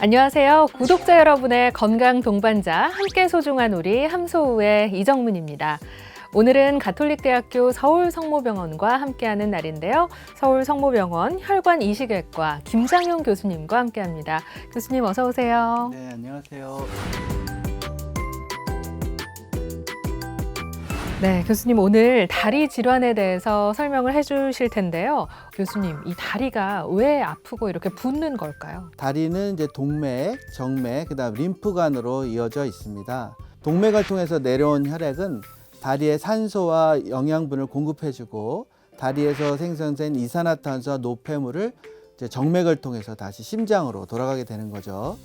안녕하세요. 구독자 여러분의 건강 동반자, 함께 소중한 우리 함소우의 이정문입니다. 오늘은 가톨릭대학교 서울성모병원과 함께하는 날인데요. 서울성모병원 혈관 이식외과 김장용 교수님과 함께합니다. 교수님 어서 오세요. 네, 안녕하세요. 네, 교수님 오늘 다리 질환에 대해서 설명을 해주실 텐데요. 교수님, 이 다리가 왜 아프고 이렇게 붓는 걸까요? 다리는 이제 동맥, 정맥, 그다음 림프관으로 이어져 있습니다. 동맥을 통해서 내려온 혈액은 다리에 산소와 영양분을 공급해주고 다리에서 생성된 이산화탄소와 노폐물을 이제 정맥을 통해서 다시 심장으로 돌아가게 되는 거죠.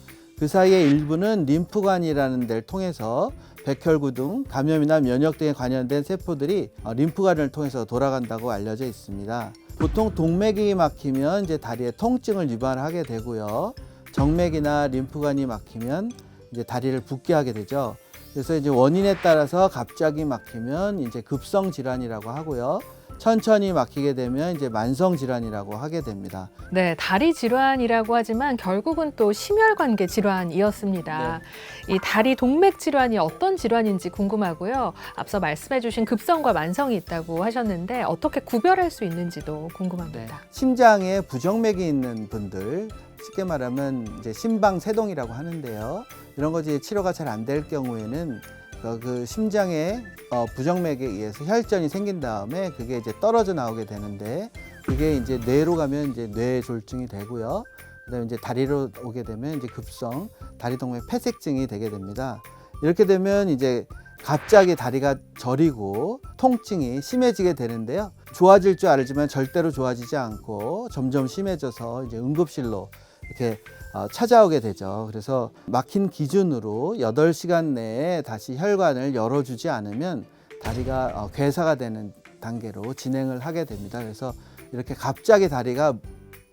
그 사이에 일부는 림프관이라는 데를 통해서 백혈구 등 감염이나 면역 등에 관련된 세포들이 어, 림프관을 통해서 돌아간다고 알려져 있습니다. 보통 동맥이 막히면 이제 다리에 통증을 유발하게 되고요. 정맥이나 림프관이 막히면 이제 다리를 붓게 하게 되죠. 그래서 이제 원인에 따라서 갑자기 막히면 이제 급성 질환이라고 하고요. 천천히 막히게 되면 이제 만성 질환이라고 하게 됩니다. 네, 다리 질환이라고 하지만 결국은 또 심혈관계 질환이었습니다. 이 다리 동맥 질환이 어떤 질환인지 궁금하고요. 앞서 말씀해주신 급성과 만성이 있다고 하셨는데 어떻게 구별할 수 있는지도 궁금합니다. 심장에 부정맥이 있는 분들 쉽게 말하면 이제 심방세동이라고 하는데요. 이런 것이 치료가 잘 안 될 경우에는 그- 그 심장에 어, 부정맥에 의해서 혈전이 생긴 다음에 그게 이제 떨어져 나오게 되는데 그게 이제 뇌로 가면 이제 뇌 졸중이 되고요. 그다음에 이제 다리로 오게 되면 이제 급성 다리 동맥 폐색증이 되게 됩니다. 이렇게 되면 이제 갑자기 다리가 저리고 통증이 심해지게 되는데요. 좋아질 줄 알지만 절대로 좋아지지 않고 점점 심해져서 이제 응급실로 이렇게 어, 찾아오게 되죠. 그래서 막힌 기준으로 8시간 내에 다시 혈관을 열어주지 않으면 다리가 어, 괴사가 되는 단계로 진행을 하게 됩니다. 그래서 이렇게 갑자기 다리가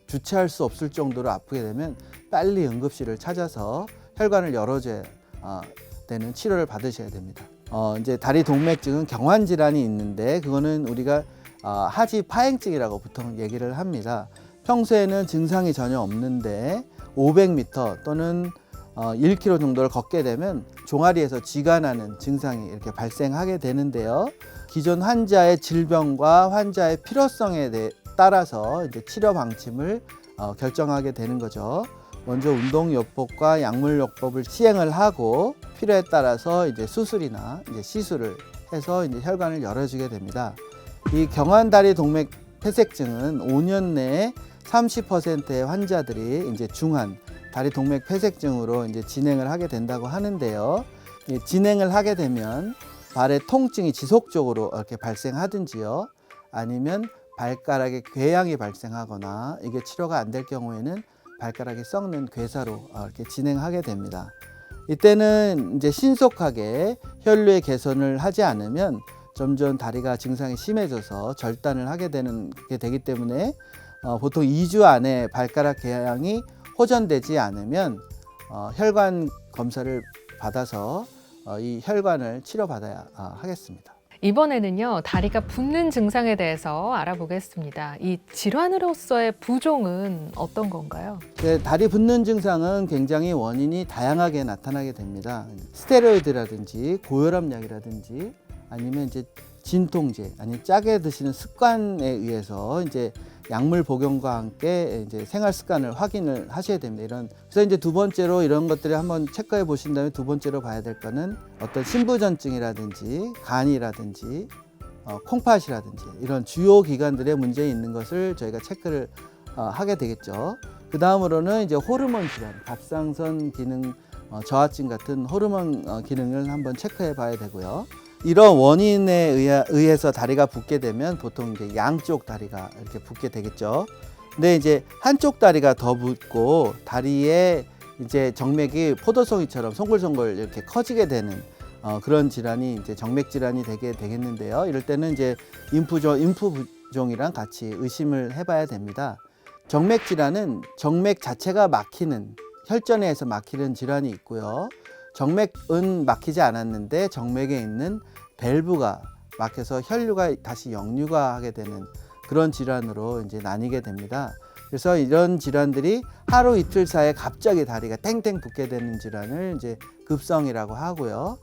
주체할 수 없을 정도로 아프게 되면 빨리 응급실을 찾아서 혈관을 열어줘야 어, 되는 치료를 받으셔야 됩니다. 어, 이제 다리 동맥증은 경환 질환이 있는데 그거는 우리가 어, 하지 파행증이라고 보통 얘기를 합니다. 평소에는 증상이 전혀 없는데 500m 또는 어, 1km 정도를 걷게 되면 종아리에서 쥐가 나는 증상이 이렇게 발생하게 되는데요. 기존 환자의 질병과 환자의 필요성에 따라서 이제 치료 방침을 어, 결정하게 되는 거죠. 먼저 운동요법과 약물요법을 시행을 하고 필요에 따라서 이제 수술이나 이제 시술을 해서 이제 혈관을 열어주게 됩니다. 이 경환다리 동맥 폐색증은 5년 내에 30%의 환자들이 이제 중한 다리 동맥 폐색증으로 이제 진행을 하게 된다고 하는데요. 이 진행을 하게 되면 발의 통증이 지속적으로 이렇게 발생하든지요. 아니면 발가락에 궤양이 발생하거나 이게 치료가 안 될 경우에는 발가락이 썩는 괴사로 어, 이렇게 진행하게 됩니다. 이때는 이제 신속하게 혈류의 개선을 하지 않으면 점점 다리가 증상이 심해져서 절단을 하게 되는 게 되기 때문에 어, 보통 2주 안에 발가락 궤양이 호전되지 않으면 어, 혈관 검사를 받아서 어, 이 혈관을 치료받아야 어, 하겠습니다. 이번에는요, 다리가 붓는 증상에 대해서 알아보겠습니다. 이 질환으로서의 부종은 어떤 건가요? 네, 다리 붓는 증상은 굉장히 원인이 다양하게 나타나게 됩니다. 스테로이드라든지 고혈압약이라든지 아니면 이제 진통제 아니 짜게 드시는 습관에 의해서 이제 약물 복용과 함께 이제 생활 습관을 확인을 하셔야 됩니다. 이런 그래서 이제 두 번째로 이런 것들을 한번 체크해 보신 다음에 두 번째로 봐야 될 거는 어떤 신부전증이라든지 간이라든지 어, 콩팥이라든지 이런 주요 기관들의 문제 있는 것을 저희가 체크를 어, 하게 되겠죠. 그 다음으로는 이제 호르몬 질환, 갑상선 기능 어, 저하증 같은 호르몬 어, 기능을 한번 체크해 봐야 되고요. 이런 원인에 의해, 의해서 다리가 붓게 되면 보통 이제 양쪽 다리가 이렇게 붓게 되겠죠. 근데 이제 한쪽 다리가 더 붓고 다리에 이제 정맥이 포도송이처럼 송골송골 이렇게 커지게 되는 어, 그런 질환이 이제 정맥 질환이 되게 되겠는데요. 이럴 때는 이제 인프종, 인프부종이랑 같이 의심을 해봐야 됩니다. 정맥 질환은 정맥 자체가 막히는 혈전에 의해서 막히는 질환이 있고요. 정맥은 막히지 않았는데 정맥에 있는 밸브가 막혀서 혈류가 다시 역류가 하게 되는 그런 질환으로 이제 나뉘게 됩니다. 그래서 이런 질환들이 하루 이틀 사이에 갑자기 다리가 탱탱 붓게 되는 질환을 이제 급성이라고 하고요.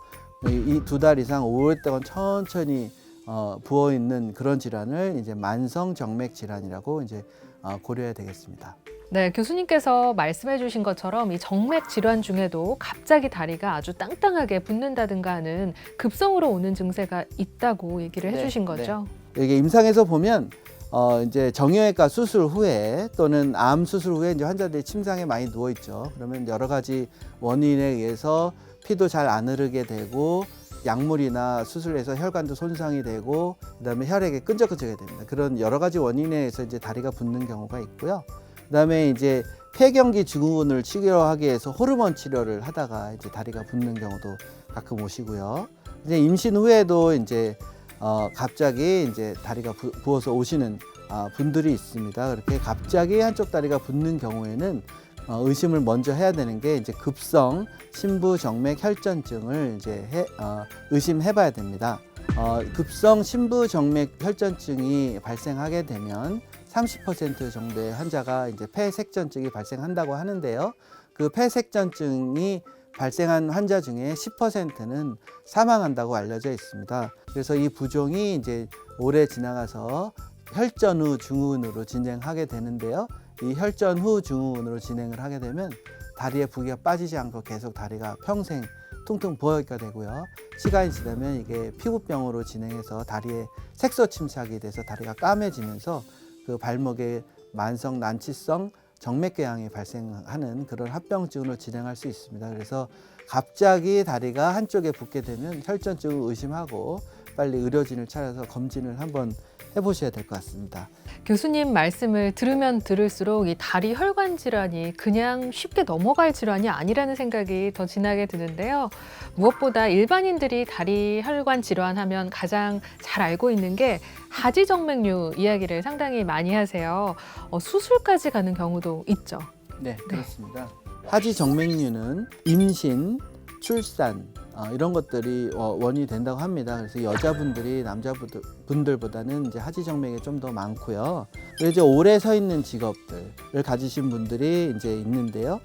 이 두 달 이상 오랫동안 천천히 어, 부어 있는 그런 질환을 이제 만성 정맥 질환이라고 이제 어, 고려해야 되겠습니다. 네, 교수님께서 말씀해 주신 것처럼 이 정맥 질환 중에도 갑자기 다리가 아주 땅땅하게 붓는다든가 하는 급성으로 오는 증세가 있다고 얘기를 네, 해주신 거죠. 이게 임상에서 보면 어 이제 정형외과 수술 후에 또는 암 수술 후에 이제 환자들이 침상에 많이 누워 있죠. 그러면 여러 가지 원인에 의해서 피도 잘 안 흐르게 되고 약물이나 수술에서 혈관도 손상이 되고 그다음에 혈액이 끈적끈적해 됩니다. 그런 여러 가지 원인에 의해서 이제 다리가 붓는 경우가 있고요. 그다음에 이제 폐경기 증후군을 치료하기 위해서 호르몬 치료를 하다가 이제 다리가 붓는 경우도 가끔 오시고요. 이제 임신 후에도 이제 어, 갑자기 이제 다리가 부, 부어서 오시는 아, 분들이 있습니다. 그렇게 갑자기 한쪽 다리가 붓는 경우에는 어, 의심을 먼저 해야 되는 게 이제 급성 심부 정맥 혈전증을 이제 해, 어, 의심해봐야 됩니다. 어, 급성 심부 정맥 혈전증이 발생하게 되면 30% 정도의 환자가 이제 폐색전증이 발생한다고 하는데요. 그 폐색전증이 발생한 환자 중에 10%는 사망한다고 알려져 있습니다. 그래서 이 부종이 이제 오래 지나가서 혈전 후 증후군으로 진행하게 되는데요. 이 혈전 후 증후군으로 진행을 하게 되면 다리에 부기가 빠지지 않고 계속 다리가 평생 퉁퉁 부어있게 되고요. 시간이 지나면 이게 피부병으로 진행해서 다리에 색소 침착이 돼서 다리가 까매지면서 그 발목에 만성 난치성 정맥궤양이 발생하는 그런 합병증으로 진행할 수 있습니다. 그래서 갑자기 다리가 한쪽에 붓게 되면 혈전증을 의심하고 빨리 의료진을 찾아서 검진을 한번 해보셔야 될 것 같습니다. 교수님 말씀을 들으면 들을수록 이 다리 혈관 질환이 그냥 쉽게 넘어갈 질환이 아니라는 생각이 더 진하게 드는데요. 무엇보다 일반인들이 다리 혈관 질환하면 가장 잘 알고 있는 게 하지정맥류 이야기를 상당히 많이 하세요. 어, 수술까지 가는 경우도 있죠. 네, 그렇습니다. 하지 정맥류는 임신, 출산 어, 이런 것들이 어, 원인이 된다고 합니다. 그래서 여자분들이 남자분들보다는 이제 하지 정맥이 좀 더 많고요. 그리고 이제 오래 서 있는 직업들을 가지신 분들이 이제 있는데요.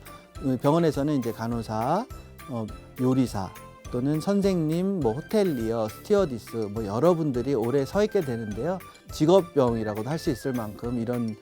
어, 병원에서는 이제 간호사, 어, 요리사 또는 선생님, 뭐 호텔리어, 스티어디스 뭐 여러분들이 오래 서 있게 되는데요. 직업병이라고도 할 수 있을 만큼 이런 어,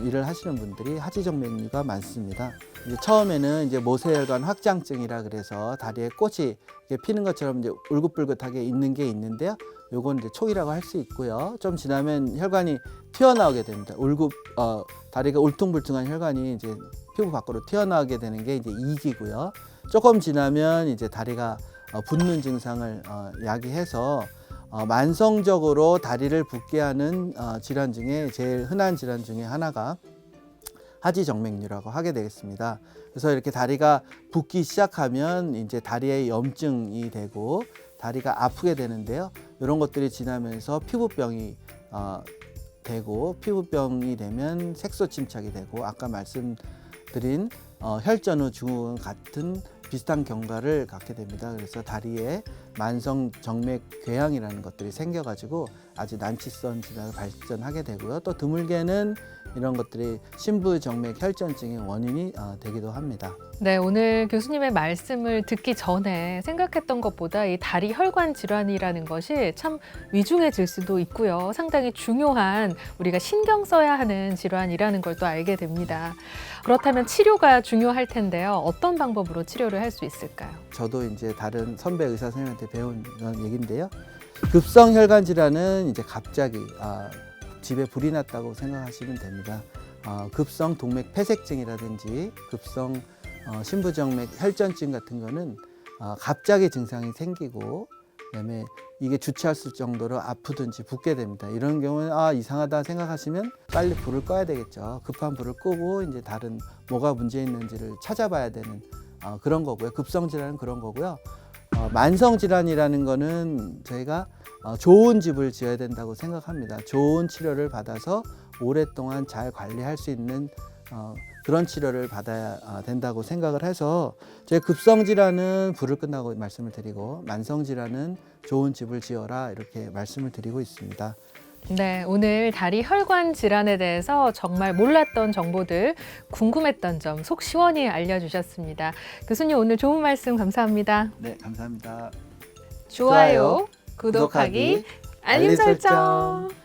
일을 하시는 분들이 하지정맥류가 많습니다. 이제 처음에는 이제 모세혈관 확장증이라 그래서 다리에 꽃이 이렇게 피는 것처럼 이제 울긋불긋하게 있는 게 있는데요. 요건 이제 초기라고 할 수 있고요. 좀 지나면 혈관이 튀어나오게 됩니다. 울긋 어, 다리가 울퉁불퉁한 혈관이 이제 피부 밖으로 튀어나오게 되는 게 이제 이기고요 조금 지나면 이제 다리가 어, 붓는 증상을 어, 야기해서 어, 만성적으로 다리를 붓게 하는 어, 질환 중에 제일 흔한 질환 중에 하나가 하지정맥류라고 하게 되겠습니다. 그래서 이렇게 다리가 붓기 시작하면 이제 다리에 염증이 되고 다리가 아프게 되는데요. 이런 것들이 지나면서 피부병이 어, 되고 피부병이 되면 색소 침착이 되고 아까 말씀드린 어, 혈전 후 증후군 같은 비슷한 경과를 갖게 됩니다. 그래서 다리에 만성 정맥 궤양이라는 것들이 생겨가지고 아주 난치성 질환을 발전하게 되고요. 또 드물게는 이런 것들이 심부 정맥 혈전증의 원인이 어, 되기도 합니다. 네, 오늘 교수님의 말씀을 듣기 전에 생각했던 것보다 이 다리 혈관 질환이라는 것이 참 위중해질 수도 있고요. 상당히 중요한 우리가 신경 써야 하는 질환이라는 걸 또 알게 됩니다. 그렇다면 치료가 중요할 텐데요. 어떤 방법으로 치료를 할 수 있을까요? 저도 이제 다른 선배 의사 선생님한테 배운 그런 얘기인데요. 급성 혈관 질환은 이제 갑자기 아, 집에 불이 났다고 생각하시면 됩니다. 어, 급성 동맥 폐색증이라든지 급성 어, 심부정맥 혈전증 같은 거는 어, 갑자기 증상이 생기고 그다음에 이게 주체할 정도로 아프든지 붓게 됩니다. 이런 경우는 아 이상하다 생각하시면 빨리 불을 꺼야 되겠죠. 급한 불을 끄고 이제 다른 뭐가 문제 있는지를 찾아봐야 되는 어, 그런 거고요. 급성 질환은 그런 거고요. 어, 만성 질환이라는 거는 저희가 어, 좋은 집을 지어야 된다고 생각합니다. 좋은 치료를 받아서 오랫동안 잘 관리할 수 있는 어, 그런 치료를 받아야 아, 된다고 생각을 해서 제 급성 질환은 불을 끝나고 말씀을 드리고 만성 질환은 좋은 집을 지어라 이렇게 말씀을 드리고 있습니다. 네, 오늘 다리 혈관 질환에 대해서 정말 몰랐던 정보들, 궁금했던 점 속 시원히 알려주셨습니다. 교수님 오늘 좋은 말씀 감사합니다. 네, 감사합니다. 좋아요, 구독하기, 알림. 설정.